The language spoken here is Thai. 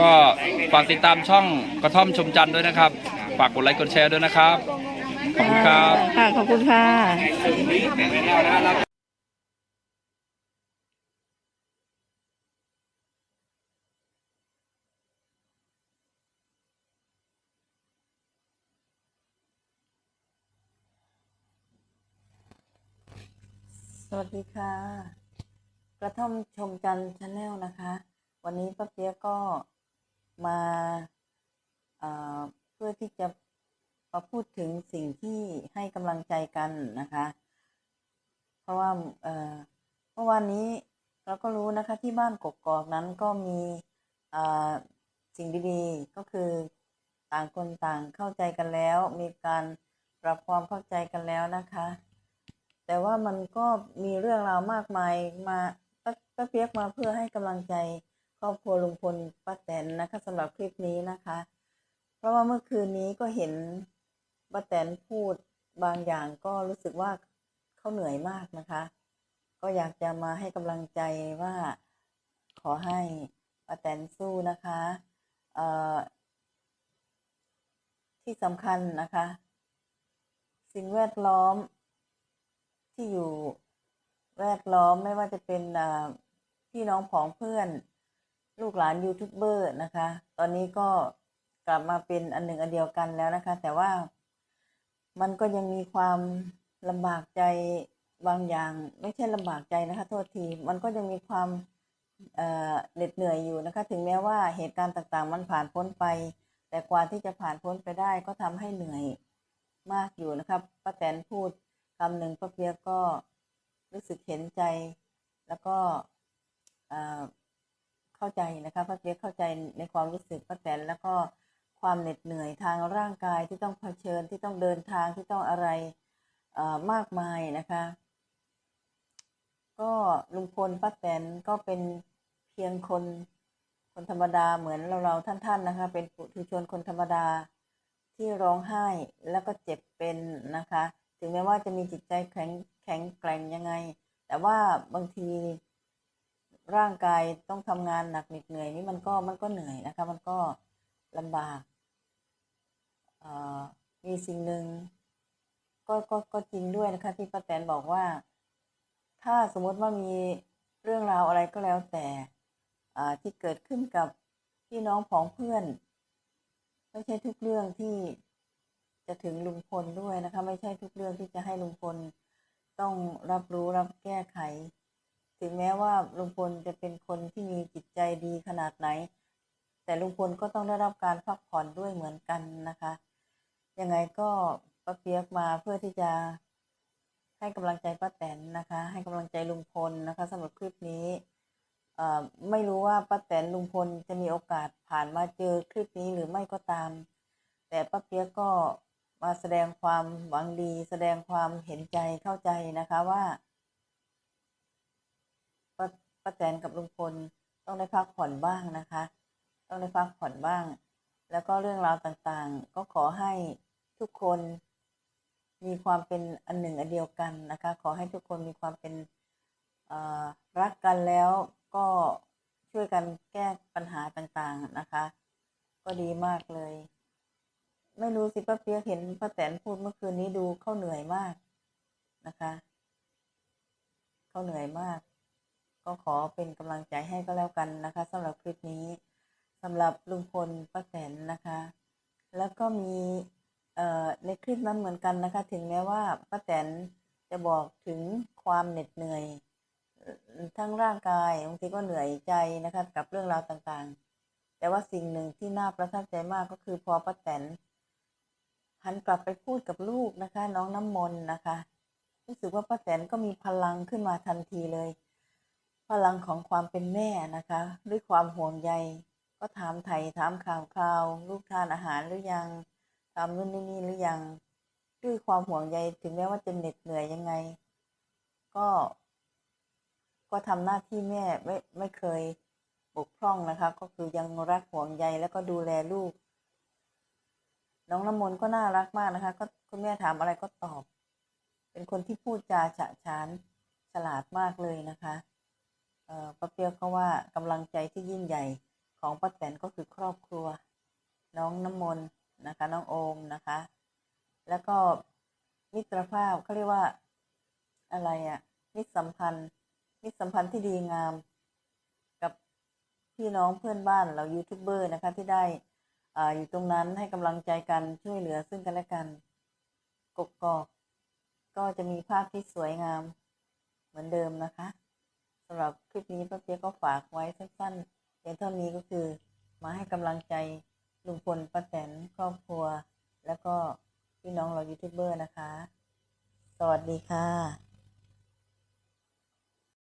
ก็ฝากติดตามช่องกระท่อมชมจันทร์ด้วยนะครับ ฝากกดไลค์กดแชร์ด้วยนะครับ ขอบคุณครับ ค่ะ ขอบคุณค่ะ สวัสดีค่ะ กระท่อมชมจันทร์ชาแนลนะคะ วันนี้ป้าเปียกก็ มาเพื่อที่จะมาพูดถึงสิ่งที่ให้กำลังใจกันนะคะ เพราะว่าเมื่อวานนี้เราก็รู้นะคะที่บ้านกกอกนั้นก็มีสิ่งดีๆก็คือต่างคนต่างเข้าใจกันแล้ว มีการปรับความเข้าใจกันแล้วนะคะ แต่ว่ามันก็มีเรื่องราวมากมายมาป้าป้าเปียกมาเพื่อให้กำลังใจ ครอบครัวลุงพลป้าแตนนะคะสำหรับคลิปนี้นะคะ เพราะว่าเมื่อคืนนี้ก็เห็นป้าแตนพูดบางอย่างก็รู้สึกว่าเขาเหนื่อยมากนะคะ ก็อยากจะมาให้กำลังใจว่าขอให้ป้าแตนสู้นะคะที่สำคัญนะคะ สิ่งแวดล้อมที่อยู่แวดล้อมไม่ว่าจะเป็นพี่น้องผองเพื่อน ลูกหลานยูทูบเบอร์นะคะ ตอนนี้ก็กลับมาเป็นอันหนึ่งอันเดียวกันแล้วนะคะ แต่ว่ามันก็ยังมีความลำบากใจบางอย่าง ไม่ใช่ลำบากใจนะคะ โทษที มันก็ยังมีความเออเหน็ดเหนื่อยอยู่นะคะ ถึงแม้ว่าเหตุการณ์ต่างๆ มันผ่านพ้นไป แต่กว่าที่จะผ่านพ้นไปได้ก็ทำให้เหนื่อยมากอยู่นะครับป้าแตนพูดคำหนึ่งป้าเปียก็รู้สึกเห็นใจ แล้วก็ เข้าใจนะคะป้าเปียกเข้าใจในความรู้สึกป้าแตนแล้วก็ความเหน็ดเหนื่อยทางร่างกายที่ต้องเผชิญที่ต้องเดินทางที่ต้องอะไรมากมายนะคะ ก็ลุงพลป้าแตนก็เป็นเพียงคนคนธรรมดาเหมือนเราเราๆท่านๆนะคะ เป็นปุถุชนคนธรรมดาที่ร้องไห้แล้วก็เจ็บเป็นนะคะ ถึงแม้ว่าจะมีจิตใจแข็งแข็งแกร่งยังไง แต่ว่าบางที ร่างกายต้องทำงานหนักเหนื่อยนี่มันก็มันก็เหนื่อยนะคะ มันก็ลำบากอ่อมีสิ่งหนึ่งก็ก็ก็จริงด้วยนะคะ ที่ป้าแตนบอกว่า ถ้าสมมติว่ามีเรื่องราวอะไรก็แล้วแต่อ่าที่เกิดขึ้นกับพี่น้องของเพื่อน ไม่ใช่ทุกเรื่องที่จะถึงลุงพลด้วยนะคะ ไม่ใช่ทุกเรื่องที่จะให้ลุงพลต้องรับรู้รับแก้ไข ถึงแม้ว่าลุงพลจะเป็นคนที่มีจิตใจดีขนาดไหน แต่ลุงพลก็ต้องได้รับการพักผ่อนด้วยเหมือนกันนะคะ ยังไงก็ป้าเปียกมาเพื่อที่จะให้กำลังใจป้าแตนนะคะ ให้กำลังใจลุงพลนะคะสำหรับคลิปนี้ไม่รู้ว่าป้าแตนลุงพลจะมีโอกาสผ่านมาเจอคลิปนี้หรือไม่ก็ตาม แต่ป้าเปียกก็มาแสดงความหวังดี แสดงความเห็นใจเข้าใจนะคะว่า ป้าแตนกับลุงพลต้องได้พักผ่อนบ้างนะคะ ต้องได้พักผ่อนบ้าง แล้วก็เรื่องราวต่างๆ ก็ขอให้ทุกคนมีความเป็นอันหนึ่งอันเดียวกันนะคะ ขอให้ทุกคนมีความเป็นรักกันแล้วก็ช่วยกันแก้ปัญหาต่างๆนะคะ ก็ดีมากเลย ไม่รู้สิป้าเปียกเห็นป้าแตนพูดเมื่อคืนนี้ดูเขาเหนื่อยมากนะคะ เขาเหนื่อยมาก ก็ขอเป็นกำลังใจให้ก็แล้วกันนะคะสำหรับคลิปนี้สำหรับลุงพลป้าแตนนะคะ แล้วก็มีในคลิปนั้นเหมือนกันนะคะ ถึงแม้ว่าป้าแตนจะบอกถึงความเหน็ดเหนื่อย ทั้งร่างกายบางทีก็เหนื่อยใจนะคะกับเรื่องราวต่างๆ แต่ว่าสิ่งหนึ่งที่น่าประทับใจมากก็คือพอป้าแตนหันกลับไปพูดกับลูกนะคะ น้องน้ำมนต์นะคะรู้สึกว่าป้าแตนก็มีพลังขึ้นมาทันทีเลย พลังของความเป็นแม่นะคะ ด้วยความห่วงใย ก็ถามไถ่ถามข่าวคราว ลูกทานอาหารหรือยังทำนู่นนี่นี่หรือยัง ด้วยความห่วงใยถึงแม้ว่าจะเหน็ดเหนื่อยยังไง ก็ ก็ทำหน้าที่แม่ไม่ไม่เคยบกพร่องนะคะ ก็คือยังรักห่วงใยแล้วก็ดูแลลูก น้องน้ำมนต์ก็น่ารักมากนะคะ ก็คุณแม่ถามอะไรก็ตอบ เป็นคนที่พูดจาฉะฉานฉลาดมากเลยนะคะ ป้าเปียกก็ว่ากำลังใจที่ยิ่งใหญ่ของป้าแตนก็คือครอบครัว น้องน้ำมนต์นะคะน้องโอมนะคะ แล้วก็มิตรภาพเขาเรียกว่าอะไรอะมิตรสัมพันธ์มิตรสัมพันธ์ที่ดีงาม กับพี่น้องเพื่อนบ้านเรายูทูบเบอร์นะคะที่ได้อ่าอยู่ตรงนั้นให้กำลังใจกันช่วยเหลือซึ่งกันและกันกกอกก็จะมีภาพที่สวยงามเหมือนเดิมนะคะ สำหรับคลิปนี้ป้าเปียก็ฝากไว้สั้นๆเพียงเท่านี้ก็คือ มาให้กำลังใจลุงพลป้าแตนครอบครัว แล้วก็พี่น้องเรายูทูบเบอร์นะคะ สวัสดีค่ะ